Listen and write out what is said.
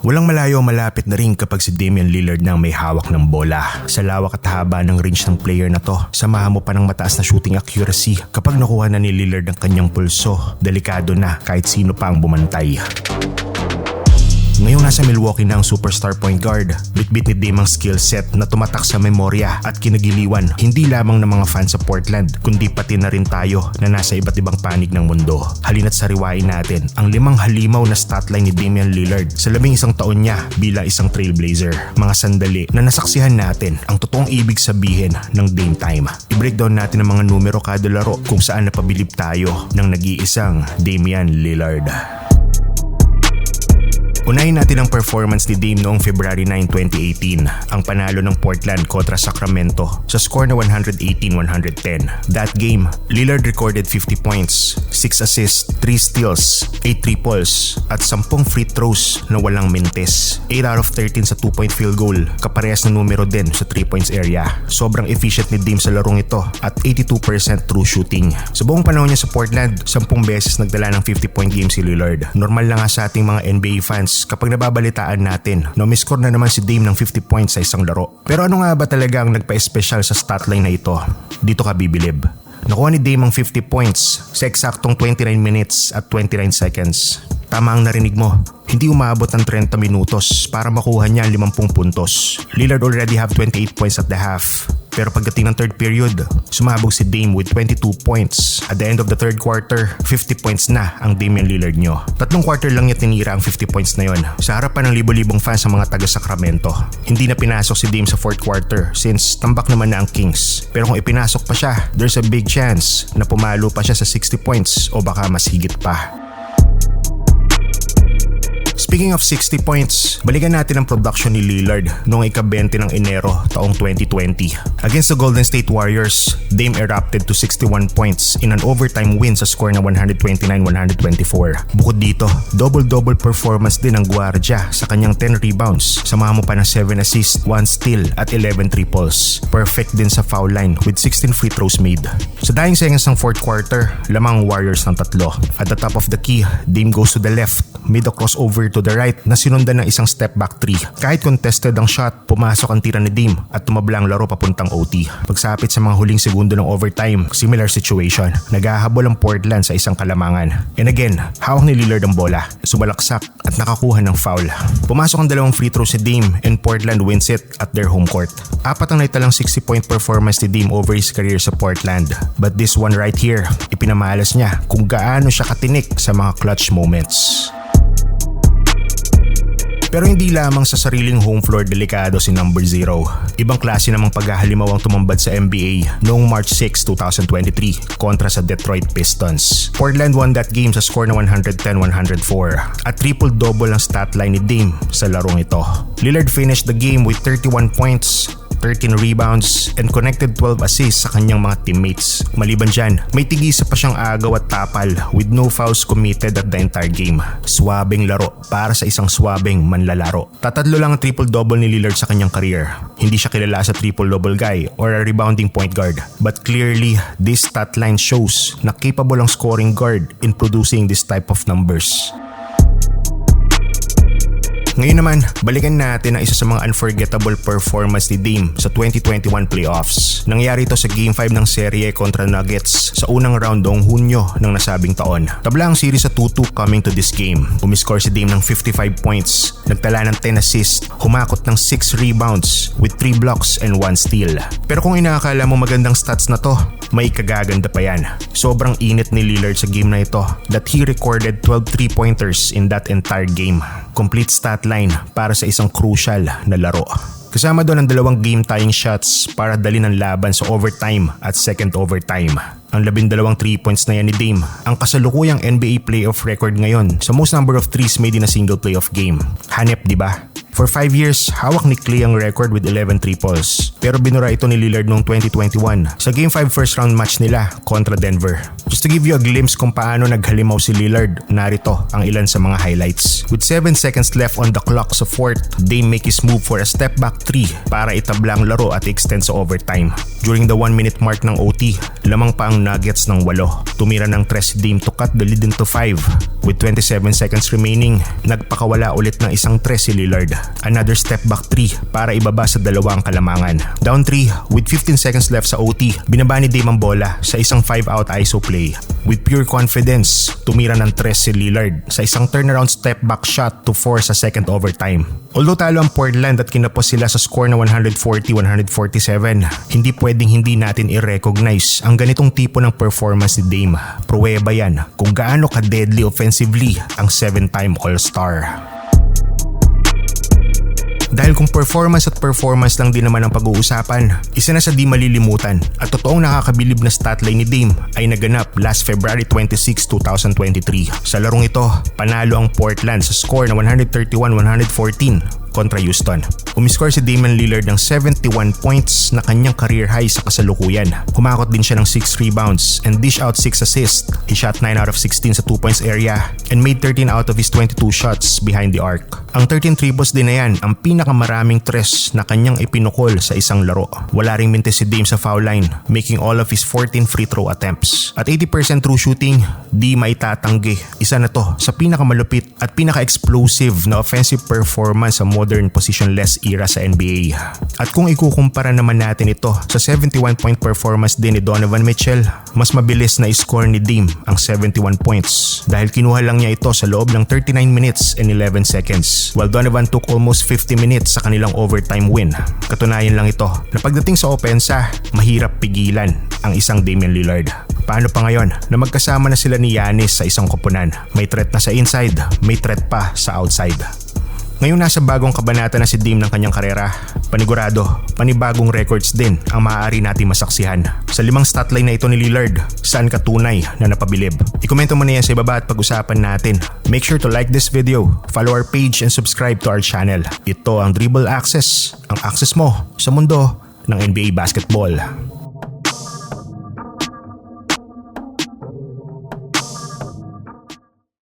Walang malayo malapit na rin kapag si Damian Lillard nang may hawak ng bola. Sa lawak at haba ng range ng player na to, samahan mo pa ng mataas na shooting accuracy kapag nakuha na ni Lillard ang kanyang pulso. Delikado na kahit sino pa ang bumantay. Ngayong nasa Milwaukee na ang superstar point guard, bitbit ni Dame ang skill set na tumatak sa memorya at kinagiliwan hindi lamang ng mga fans sa Portland kundi pati na rin tayo na nasa iba't ibang panig ng mundo. Halina't sariwain natin ang limang halimaw na statline ni Damian Lillard sa labing isang taon niya bilang isang trailblazer. Mga sandali na nasaksihan natin ang totoong ibig sabihin ng Dame Time. I-breakdown natin ang mga numero kada laro kung saan napabilib tayo ng nag-iisang Damian Lillard. Unahin natin ang performance ni Dame noong February 9, 2018, ang panalo ng Portland kontra Sacramento sa score na 118-110. That game, Lillard recorded 50 points, 6 assists, 3 steals, 8 triples, at 10 free throws na walang mintes. 8 out of 13 sa 2-point field goal, kaparehas na numero din sa 3 points area. Sobrang efficient ni Dame sa larong ito at 82% true shooting. Sa buong panahon niya sa Portland, 10 beses nagdala ng 50-point game si Lillard. Normal lang nga sa ating mga NBA fans kapag nababalitaan natin na umiscore na naman si Dame ng 50 points sa isang laro. Pero ano nga ba talaga ang nagpa-espesyal sa statline na ito? Dito ka bibilib. Nakuha ni Dame ang 50 points sa eksaktong 29 minutes at 29 seconds. Tama ang narinig mo, hindi umabot ng 30 minutos para makuha niya ang 50 puntos. Lillard already have 28 points at the half. Pero pagdating ng third period, sumabog si Dame with 22 points. At the end of the third quarter, 50 points na ang Damian Lillard nyo. Tatlong quarter lang niya tinira ang 50 points na yon sa harapan ng libo-libong fans sa mga taga Sacramento. Hindi na pinasok si Dame sa fourth quarter since tambak naman na ang Kings. Pero kung ipinasok pa siya, there's a big chance na pumalo pa siya sa 60 points o baka mas higit pa. Speaking of 60 points, balikan natin ang production ni Lillard noong ika-20 ng Enero taong 2020. Against the Golden State Warriors, Dame erupted to 61 points in an overtime win sa score na 129-124. Bukod dito, double-double performance din ng Guardia sa kanyang 10 rebounds. Samahan pa ng 7 assists, 1 steal at 11 triples. Perfect din sa foul line with 16 free throws made. Sa dying seconds ng fourth quarter, lamang Warriors ng tatlo. At the top of the key, Dame goes to the left, made a crossover to the right na sinundan ng isang step back 3. Kahit contested ang shot, pumasok ang tira ni Dame at tumabla ang laro papuntang OT. Pagsapit sa mga huling segundo ng overtime, similar situation. Naghahabol ang Portland sa isang kalamangan. And again, hawak ni Lillard ang bola, sumalaksak at nakakuha ng foul. Pumasok ang dalawang free throws si Dame and Portland wins it at their home court. Apat ang naitalang 60 point performance ni Dame over his career sa Portland. But this one right here, ipinamalas niya kung gaano siya katinik sa mga clutch moments. Pero hindi lamang sa sariling home floor delikado si number 0. Ibang klase namang paghahalimaw ang tumambad sa NBA noong March 6, 2023 kontra sa Detroit Pistons. Portland won that game sa score na 110-104 at triple-double ang stat line ni Dame sa larong ito. Lillard finished the game with 31 points, 13 rebounds, and connected 12 assists sa kanyang mga teammates. Maliban dyan, may tigisa pa siyang agaw at tapal with no fouls committed at the entire game. Swabing laro para sa isang swabing manlalaro. Tatatlo lang ang triple-double ni Lillard sa kanyang career. Hindi siya kilala sa triple-double guy or a rebounding point guard. But clearly, this stat line shows na capable ang scoring guard in producing this type of numbers. Ngayon naman, balikan natin ang isa sa mga unforgettable performance ni Dame sa 2021 playoffs. Nangyari ito sa Game 5 ng serye kontra Nuggets sa unang round noong Hunyo ng nasabing taon. Tabla ang series sa 2-2 coming to this game. Umiscore si Dame ng 55 points, nagtala ng 10 assists, humakot ng 6 rebounds with 3 blocks and 1 steal. Pero kung inaakala mo magandang stats na to, may kagaganda pa yan. Sobrang init ni Lillard sa game na ito that he recorded 12 3-pointers in that entire game. Complete stat line para sa isang crucial na laro. Kasama doon ang dalawang game tying shots para dalhin ang laban sa overtime at second overtime. Ang labindalawang 3 points na yan ni Dame, ang kasalukuyang NBA playoff record ngayon sa most number of threes made in a single playoff game. Hanep, di ba? For 5 years, hawak ni Clay ang record with 11 triples. Pero binura ito ni Lillard noong 2021 sa Game 5 first round match nila kontra Denver. Just to give you a glimpse kung paano naghalimaw si Lillard, narito ang ilan sa mga highlights. With 7 seconds left on the clock sa fourth, Dame make his move for a step back 3 para itabla ang laro at extend sa overtime. During the 1 minute mark ng OT, lamang pa ang Nuggets ng 8. Tumira ng 3 Dame to cut the lead into 5 With 27 seconds remaining, nagpakawala ulit ng isang tres si Lillard. Another step back 3 para ibaba sa dalawang kalamangan. Down 3 with 15 seconds left sa OT, binaba ni Dame ang bola sa isang 5-out ISO play. With pure confidence, tumira ng tres si Lillard sa isang turnaround step back shot to force sa second overtime. Although talo ang Portland at kinapos sila sa score na 140-147, hindi pwedeng hindi natin i-recognize ang ganitong tipo ng performance ni Dame. Pruweba yan kung gaano ka-deadly offensively ang 7-time All-Star. Dahil kung performance at performance lang din naman ang pag-uusapan, isa na sa di malilimutan at totoong nakakabilib na statline ni Dame ay naganap last February 26, 2023. Sa larong ito, panalo ang Portland sa score na 131-114 kontra Houston. Umiscore si Damian Lillard ng 71 points na kanyang career high sa kasalukuyan. Humakot din siya ng 6 rebounds and dish out 6 assists. He shot 9 out of 16 sa 2 points area and made 13 out of his 22 shots behind the arc. Ang 13 triples din na yan ang pinakamaraming tres na kanyang ipinukol sa isang laro. Wala ring mintes si Dame sa foul line, making all of his 14 free throw attempts. At 80% true shooting, di maitatanggi. Isa na to sa pinakamalupit at pinaka-explosive na offensive performance sa modern positionless era sa NBA. At kung ikukumpara naman natin ito sa 71 point performance din ni Donovan Mitchell, mas mabilis na score ni Dame ang 71 points dahil kinuha lang niya ito sa loob ng 39 minutes and 11 seconds while Donovan took almost 50 minutes sa kanilang overtime win. Katunayan lang ito na pagdating sa opensa, mahirap pigilan ang isang Damian Lillard. Paano pa ngayon na magkasama na sila ni Yanis sa isang koponan? May threat na sa inside, may threat pa sa outside. Ngayon nasa bagong kabanata na si Dame ng kanyang karera, panigurado, panibagong records din ang maaari natin masaksihan. Sa limang statline na ito ni Lillard, saan ka tunay na napabilib? Ikomento mo na yan sa ibaba at pag-usapan natin. Make sure to like this video, follow our page and subscribe to our channel. Ito ang Dribble Access, ang access mo sa mundo ng NBA basketball.